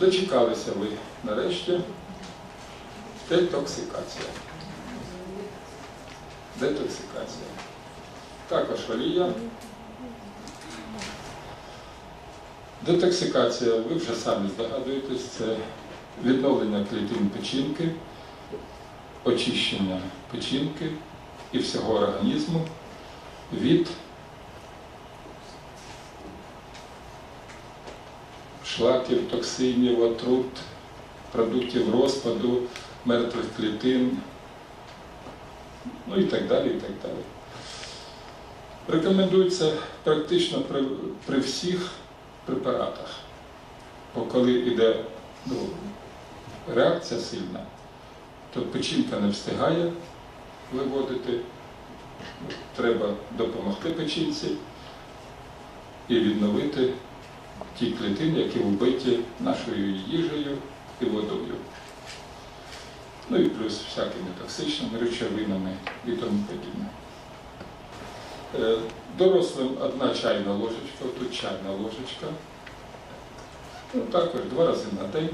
Дочекалися ви нарешті. Детоксикація. Детоксикація. Також олія. Детоксикація, ви вже самі здогадуєтесь, це відновлення клітин печінки, очищення печінки і всього організму від шлаків, токсинів, отрут, продуктів розпаду, мертвих клітин, ну і так далі. і так далі. Рекомендується практично при, при всіх препаратах. Бо коли йде ну, реакція сильна, то печінка не встигає виводити. Треба допомогти печінці і відновити ті клітини, які вбиті нашою їжею і водою. Ну і плюс всякими токсичними речовинами і тому подібне. Е, Дорослим одна чайна ложечка, тут чайна ложечка. Ну, також два рази на день